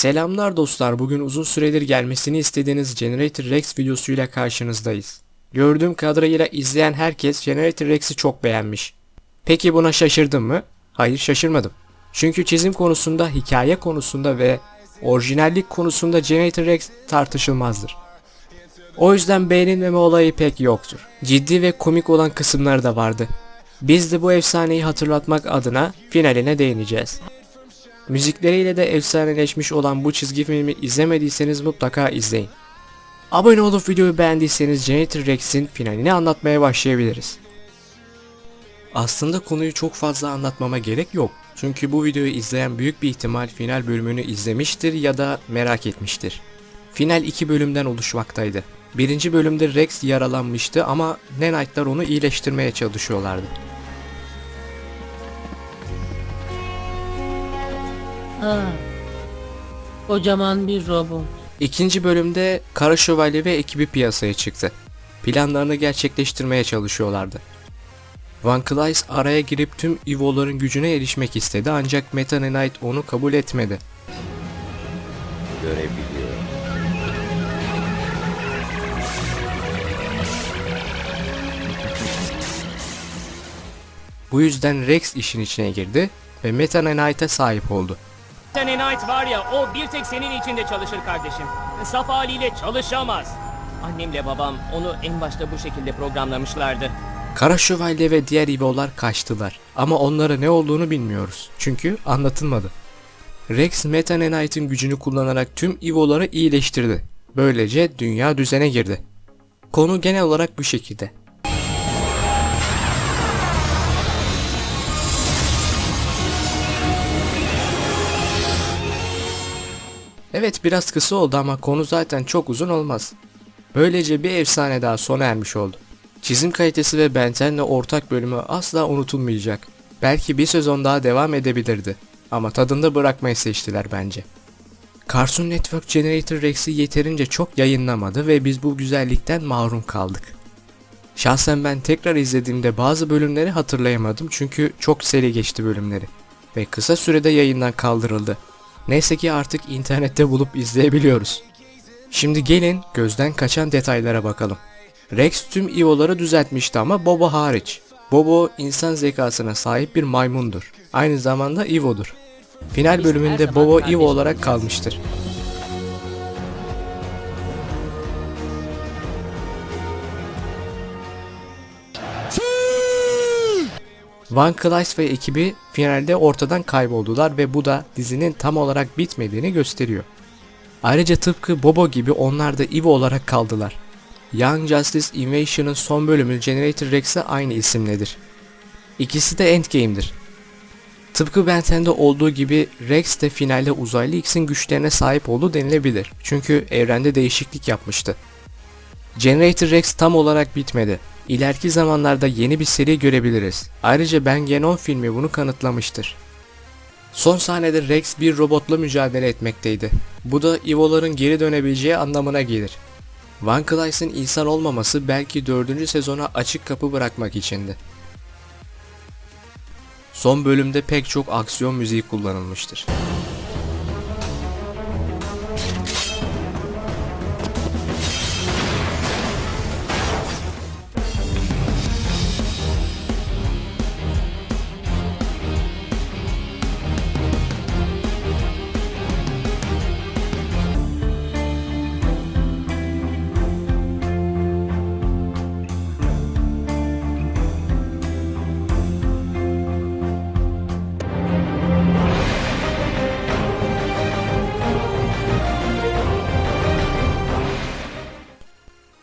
Selamlar dostlar. Bugün uzun süredir gelmesini istediğiniz Generator Rex videosuyla karşınızdayız. Gördüğüm kadarıyla izleyen herkes Generator Rex'i çok beğenmiş. Peki buna şaşırdın mı? Hayır şaşırmadım. Çünkü çizim konusunda, hikaye konusunda ve orijinallik konusunda Generator Rex tartışılmazdır. O yüzden beğenilmeme olayı pek yoktur. Ciddi ve komik olan kısımları da vardı. Biz de bu efsaneyi hatırlatmak adına finaline değineceğiz. Müzikleriyle de efsaneleşmiş olan bu çizgi filmi izlemediyseniz mutlaka izleyin. Abone olup videoyu beğendiyseniz Generator Rex'in finalini anlatmaya başlayabiliriz. Aslında konuyu çok fazla anlatmama gerek yok. Çünkü bu videoyu izleyen büyük bir ihtimal final bölümünü izlemiştir ya da merak etmiştir. Final iki bölümden oluşmaktaydı. Birinci bölümde Rex yaralanmıştı ama Nenite'lar onu iyileştirmeye çalışıyorlardı. Kocaman bir robot. İkinci bölümde Kara Şövalye ve ekibi piyasaya çıktı. Planlarını gerçekleştirmeye çalışıyorlardı. Van Cleise araya girip tüm Evo'ların gücüne erişmek istedi ancak Meta Knight onu kabul etmedi. görebiliyor. Bu yüzden Rex işin içine girdi ve Meta Knight'e sahip oldu. Sen Knight var ya o bir tek senin içinde çalışır kardeşim. Saf haliyle çalışamaz. Annemle babam onu en başta bu şekilde programlamışlardı. Kara Şövalye ve diğer Evo'lar kaçtılar ama onlara ne olduğunu bilmiyoruz çünkü anlatılmadı. Rex Meta Knight'ın gücünü kullanarak tüm Evo'ları iyileştirdi. Böylece dünya düzene girdi. Konu genel olarak bu şekilde. Evet biraz kısa oldu ama konu zaten çok uzun olmaz. Böylece bir efsane daha sona ermiş oldu. Çizim kalitesi ve Benten'le ortak bölümü asla unutulmayacak. Belki bir sezon daha devam edebilirdi. Ama tadında bırakmayı seçtiler bence. Cartoon Network Generator Rex'i yeterince çok yayınlamadı ve biz bu güzellikten mahrum kaldık. Şahsen ben tekrar izlediğimde bazı bölümleri hatırlayamadım çünkü çok seri geçti bölümleri ve kısa sürede yayından kaldırıldı. Neyse ki artık internette bulup izleyebiliyoruz. Şimdi gelin gözden kaçan detaylara bakalım. Rex tüm Evo'ları düzeltmişti ama Bobo hariç. Bobo insan zekasına sahip bir maymundur. Aynı zamanda Evo'dur. Final bölümünde Bobo Evo olarak kalmıştır. Van Cleise ve ekibi finalde ortadan kayboldular ve bu da dizinin tam olarak bitmediğini gösteriyor. Ayrıca tıpkı Bobo gibi onlar da Evo olarak kaldılar. Young Justice Invasion'ın son bölümü Generator Rex'e aynı isimledir. İkisi de Endgame'dir. Tıpkı Ben 10'de olduğu gibi Rex de finalde uzaylı X'in güçlerine sahip oldu denilebilir. Çünkü evrende değişiklik yapmıştı. Generator Rex tam olarak bitmedi. İleriki zamanlarda yeni bir seri görebiliriz. Ayrıca Ben Genon filmi bunu kanıtlamıştır. Son sahnede Rex bir robotla mücadele etmekteydi. Bu da Evo'ların geri dönebileceği anlamına gelir. Van Clyce'ın insan olmaması belki 4. sezona açık kapı bırakmak içindi. Son bölümde pek çok aksiyon müziği kullanılmıştır.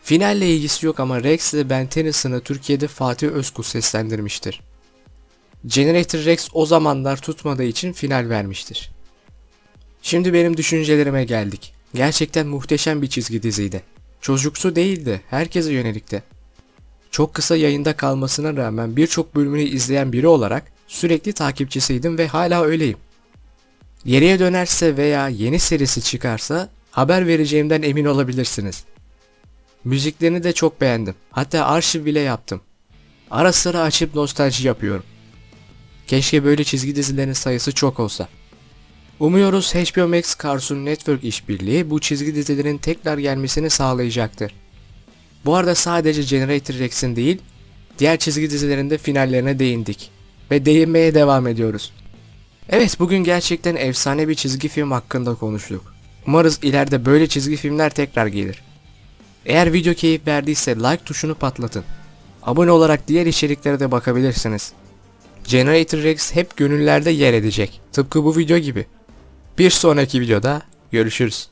Finalle ilgisi yok ama Rex ile Ben Tennyson'ı Türkiye'de Fatih Özkul seslendirmiştir. Generator Rex o zamanlar tutmadığı için final vermiştir. Şimdi benim düşüncelerime geldik. Gerçekten muhteşem bir çizgi diziydi. Çocuksu değildi, herkese yönelikti. Çok kısa yayında kalmasına rağmen birçok bölümünü izleyen biri olarak sürekli takipçisiydim ve hala öyleyim. Geriye dönerse veya yeni serisi çıkarsa haber vereceğimden emin olabilirsiniz. Müziklerini de çok beğendim. Hatta arşiv bile yaptım. Ara sıra açıp nostalji yapıyorum. Keşke böyle çizgi dizilerin sayısı çok olsa. Umuyoruz HBO Max Cartoon Network işbirliği bu çizgi dizilerin tekrar gelmesini sağlayacaktır. Bu arada sadece Generator Rex'in değil, diğer çizgi dizilerinde finallerine değindik. Ve değinmeye devam ediyoruz. Evet bugün gerçekten efsane bir çizgi film hakkında konuştuk. Umarız ileride böyle çizgi filmler tekrar gelir. Eğer video keyif verdiyse like tuşunu patlatın. Abone olarak diğer içeriklere de bakabilirsiniz. Generator Rex hep gönüllerde yer edecek. Tıpkı bu video gibi. Bir sonraki videoda görüşürüz.